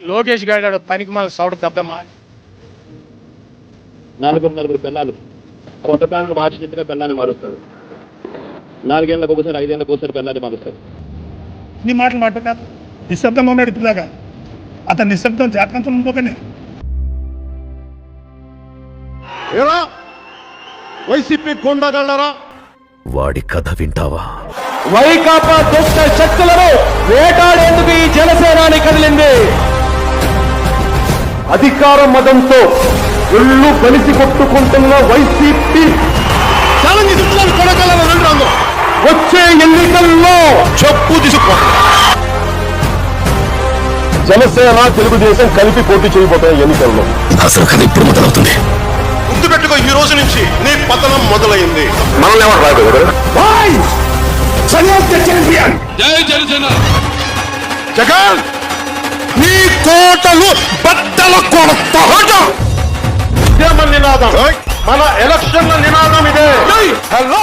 లోకేష్ గారు పనికి మన సౌడు తప్పమ్మా నలుగురు నలుగురు పిల్లలు కొత్త మార్చి చెప్పిన పిల్లాన్ని మారుస్తాడు నాలుగేళ్ళకి ఒకసారి ఐదేళ్ళకి ఒకసారి పిల్లాన్ని మారుస్తాడు నీ మాటలు మాట్లాడారు నిశ్శబ్దంగా ఉన్నాడు ఇప్పుడుదాకా అతను నిశ్శబ్దం జాగ్రత్త ఉండుకోకండి ఏరా? వైసీపీ కొండగలరా వాడి కథ వింటావా? వైకాపా దుష్ట శక్తులను వేటాడేందుకు ఈ జనసేనాని కదిలింది? అధికార మదంతో ఒళ్ళు కలిసి కొట్టుకుంటున్న వైసీపీ వచ్చే ఎన్నికల్లో చెప్పు తీసుకో జనసేన తెలుగుదేశం కలిపి పోటీ చేయబోతున్న ఎన్నికల్లో. అసలు కథ ఇప్పుడు మొదలవుతుంది. గుర్తు పెట్టుకో ఈ రోజు నుంచి నీ పతనం మొదలైంది. మనల్ని ఎవరు రాదు జగన్ నీ కోటలు బట్టల కొడతా. మన నినాదం. మన ఎలక్షన్ల నినాదం ఇదే. హలో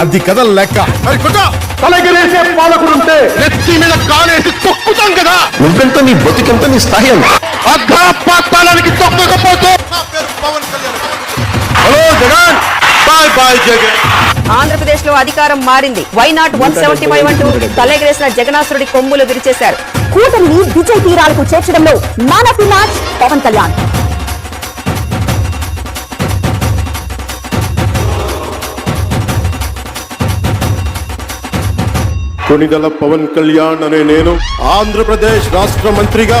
అది కథ లెక్క. తలగిరేసే పాలకుడుంటే నెత్తి మీద కాలేసి తొక్కుతాం కదా. నువ్వెంత నీ బతికెంత నీ స్థాయి తొక్కకపోతే Pawan Kalyan. Hello Jagan. Bye bye Jagan. ఆంధ్రప్రదేశ్లో అధికారం మారింది. Why not one seventy five అంటూ తలెగరేసిన జగనాసురుడి కొమ్ములు విరిచేశారు. కూటమిని విజయ్ తీరాలకు చేర్చడంలో man of the match Pawan Kalyan. Konidela Pawan Kalyan అనే నేను ఆంధ్రప్రదేశ్ రాష్ట్ర మంత్రిగా